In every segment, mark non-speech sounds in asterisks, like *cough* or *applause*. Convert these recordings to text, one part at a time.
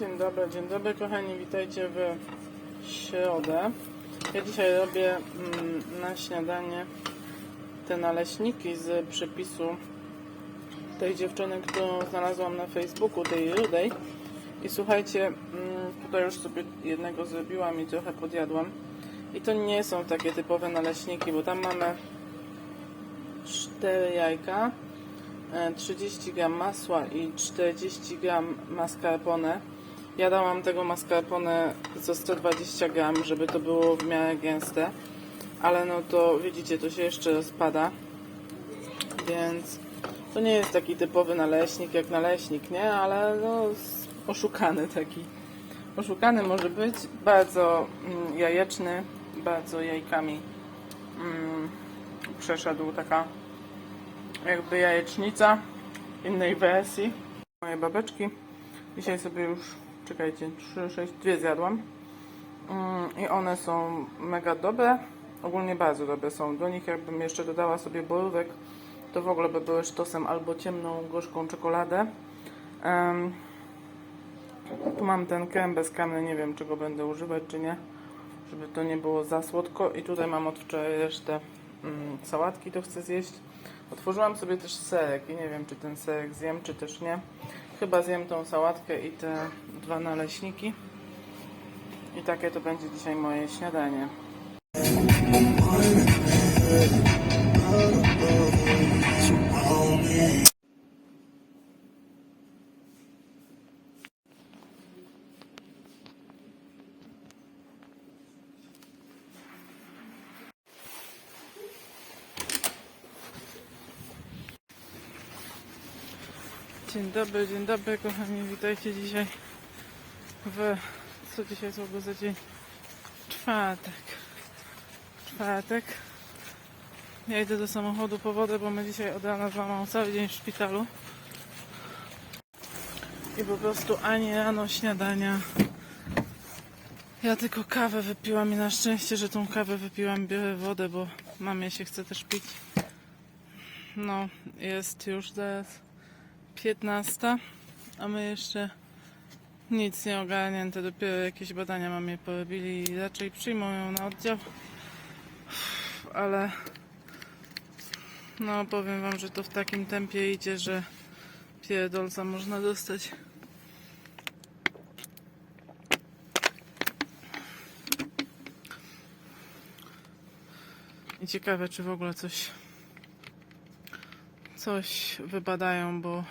Dzień dobry, dzień dobry kochani, witajcie w środę. Ja dzisiaj robię mm, na śniadanie te naleśniki z przepisu tej dziewczyny, którą znalazłam na Facebooku, tej rudej. I słuchajcie, mm, tutaj już sobie jednego zrobiłam i trochę podjadłam. I to nie są takie typowe naleśniki, bo tam mamy 4 jajka, e, 30 gram masła i 40 gram mascarpone. Ja dałam tego mascarpone za 120 gram, żeby to było w miarę gęste, ale no to widzicie, to się jeszcze rozpada, więc to nie jest taki typowy naleśnik jak naleśnik, nie? Ale no oszukany taki. Oszukany może być, bardzo mm, jajeczny, bardzo jajkami mm, przeszedł taka jakby jajecznica innej wersji. Moje babeczki. Dzisiaj sobie już, czekajcie, 3, 6, 2 zjadłam. Mm, I one są mega dobre. Ogólnie bardzo dobre są. Do nich jakbym jeszcze dodała sobie borówek, to w ogóle by były sztosem albo ciemną, gorzką czekoladę. Tu mam ten krem bezkremny, nie wiem czego będę używać czy nie, żeby to nie było za słodko. I tutaj mam od wczoraj resztę mm, sałatki, to chcę zjeść. Otworzyłam sobie też serek i nie wiem czy ten serek zjem, czy też nie. Chyba zjem tą sałatkę i te dwa naleśniki. I takie to będzie dzisiaj moje śniadanie. Dzień dobry, dzień dobry kochani, witajcie dzisiaj w... co dzisiaj jest za dzień? Czwartek. Czwartek. Ja idę do samochodu po wodę, bo my dzisiaj od rana z mamą cały dzień w szpitalu. I po prostu ani rano śniadania. Ja tylko kawę wypiłam i na szczęście, że tą kawę wypiłam, biorę wodę, bo mamie się chce też pić. No, jest już zaraz 15, a my jeszcze nic nie ogarnięte, dopiero jakieś badania mamie porobili i raczej przyjmą ją na oddział. Ale no powiem wam, że to w takim tempie idzie, że pierdolca można dostać. I ciekawe, czy w ogóle coś coś wybadają, bo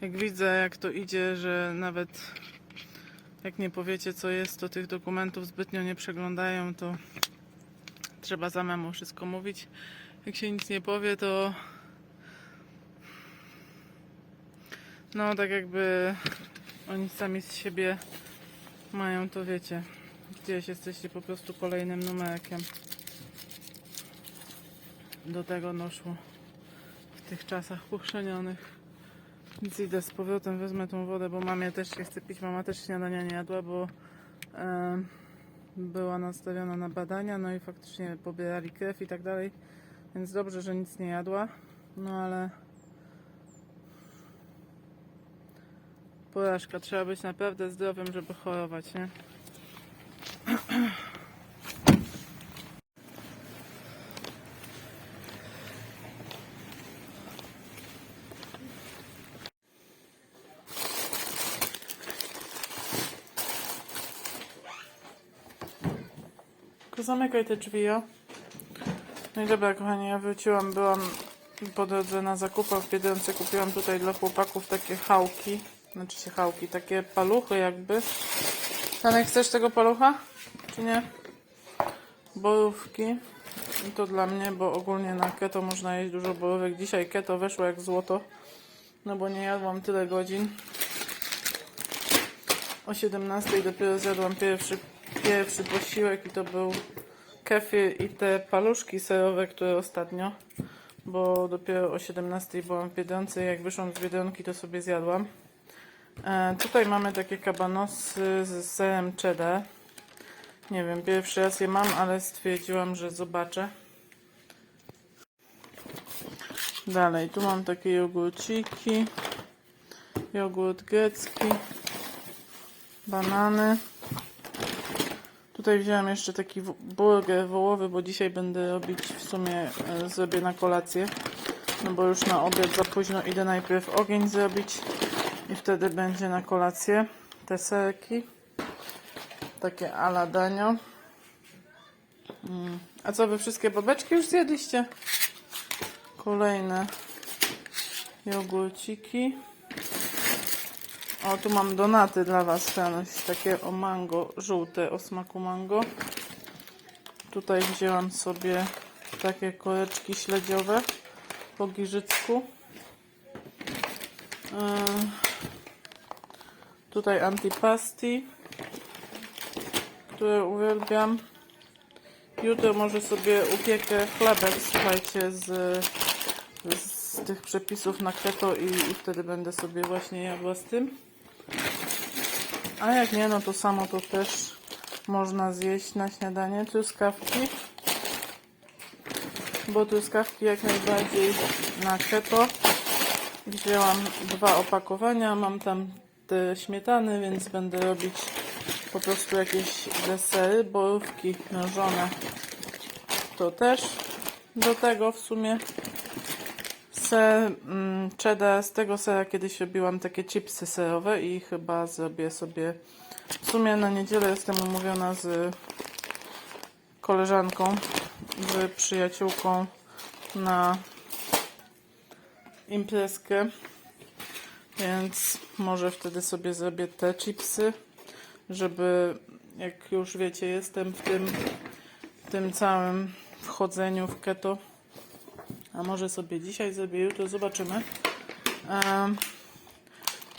jak widzę, jak to idzie, że nawet jak nie powiecie, co jest, to tych dokumentów zbytnio nie przeglądają, to trzeba samemu wszystko mówić. Jak się nic nie powie, to no tak jakby oni sami z siebie mają to, wiecie, gdzieś jesteście po prostu kolejnym numerkiem. Do tego doszło w tych czasach pochrzanionych. Więc idę z powrotem, wezmę tą wodę, bo mamie też się chce pić. Mama też śniadania nie jadła, bo e, była nastawiona na badania, no i faktycznie pobierali krew i tak dalej. Więc dobrze, że nic nie jadła. No ale porażka. Trzeba być naprawdę zdrowym, żeby chorować, nie? *clears throat* zamykaj te drzwi, o. No i dobra, kochani, ja wróciłam, byłam po drodze na zakupach w Biedronce, kupiłam tutaj dla chłopaków takie chałki, znaczy się chałki, takie paluchy jakby. Tanek, chcesz tego palucha? Czy nie? Borówki. I to dla mnie, bo ogólnie na keto można jeść dużo borówek. Dzisiaj keto weszło jak złoto, no bo nie jadłam tyle godzin. O 17 dopiero zjadłam pierwszy, pierwszy posiłek i to był kefir i te paluszki serowe, które ostatnio, bo dopiero o 17 byłam w Biedronce jak wyszłam z Biedronki to sobie zjadłam. E, tutaj mamy takie kabanosy z serem cheddar. Nie wiem, pierwszy raz je mam, ale stwierdziłam, że zobaczę. Dalej, tu mam takie jogurciki. Jogurt grecki. banany. Tutaj wziąłem jeszcze taki burger wołowy, bo dzisiaj będę robić w sumie e, zrobię na kolację. No bo już na obiad za późno idę najpierw ogień zrobić i wtedy będzie na kolację te serki. Takie ala danio. Mm. A co, wy wszystkie babeczki już zjedliście? Kolejne jogurciki. O, tu mam donaty dla Was, Fenuś. Takie o mango, żółte o smaku mango. Tutaj wzięłam sobie takie koreczki śledziowe po giżycku. Ym, Tutaj antipasti, które uwielbiam. Jutro może sobie upiekę chlebek, słuchajcie, z, z tych przepisów na keto i, i wtedy będę sobie właśnie jadła z tym. A jak nie, no to samo to też można zjeść na śniadanie. Truskawki. Bo truskawki jak najbardziej na keto. Wzięłam dwa opakowania. Mam tam te śmietany, więc będę robić po prostu jakieś desery, borówki mrożone. To też do tego w sumie ser mm, cheddar. Z tego sera kiedyś robiłam takie chipsy serowe i chyba zrobię sobie w sumie na niedzielę jestem umówiona z koleżanką, z przyjaciółką na imprezkę, więc może wtedy sobie zrobię te chipsy, żeby jak już wiecie, jestem w tym, w tym całym wchodzeniu w keto, a może sobie dzisiaj zrobię, jutro zobaczymy. Em,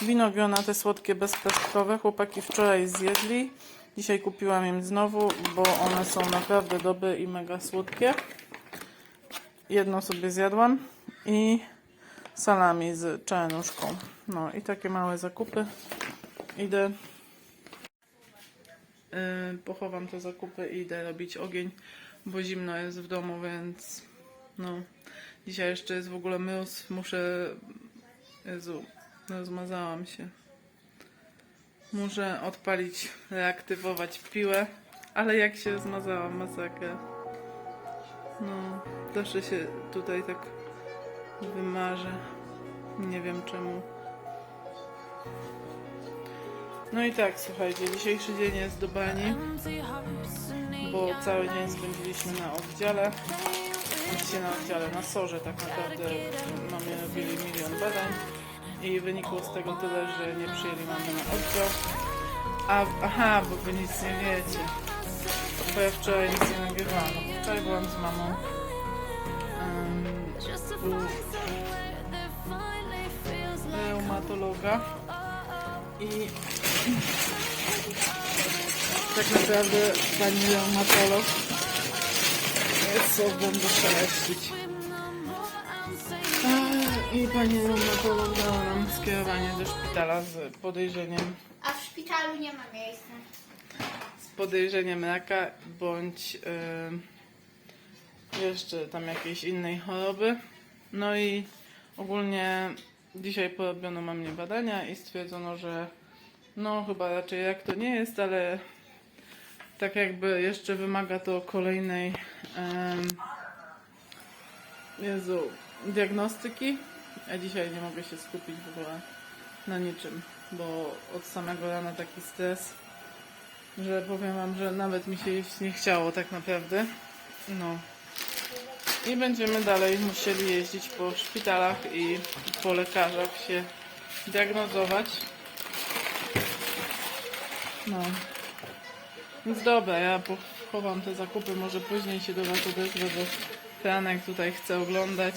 Wino te słodkie bezpestkowe. Chłopaki wczoraj zjedli. Dzisiaj kupiłam im znowu, bo one są naprawdę dobre i mega słodkie. Jedno sobie zjadłam i salami z czarnuszką. No i takie małe zakupy. Idę. Pochowam te zakupy i idę robić ogień, bo zimno jest w domu, więc no. Dzisiaj jeszcze jest w ogóle mróz. Muszę. Jezu, rozmazałam się. Muszę odpalić, reaktywować piłę, ale jak się zmazałam, masakra. No, zawsze się tutaj tak wymarzę. Nie wiem czemu. No i tak, słuchajcie, dzisiejszy dzień jest do bani, bo cały dzień spędziliśmy na oddziale. Oczywiście na oddziale, na sorze tak naprawdę mamy robili milion badań i wynikło z tego tyle, że nie przyjęli mamy na oddział. A, aha, bo wy nic nie wiecie. Bo ja wczoraj nic nie nagrywałam. Wczoraj byłam z mamą. Um, u reumatologa i *clears throat* tak naprawdę pani reumatolog co będę szeleścić. Ach, I pani reumatolog dała nam skierowanie do szpitala z podejrzeniem A w szpitalu nie ma miejsca. z podejrzeniem raka bądź y, jeszcze tam jakiejś innej choroby. No i ogólnie dzisiaj porobiono na mnie badania i stwierdzono, że no chyba raczej jak to nie jest, ale tak jakby jeszcze wymaga to kolejnej Jezu, diagnostyki. Ja dzisiaj nie mogę się skupić w ogóle na niczym, bo od samego rana taki stres że powiem wam, że nawet mi się jeść nie chciało tak naprawdę. No. I będziemy dalej musieli jeździć po szpitalach i po lekarzach się diagnozować. No. Więc dobra, ja pochowam te zakupy, może później się do was odezwę, bo Franek tutaj chce oglądać.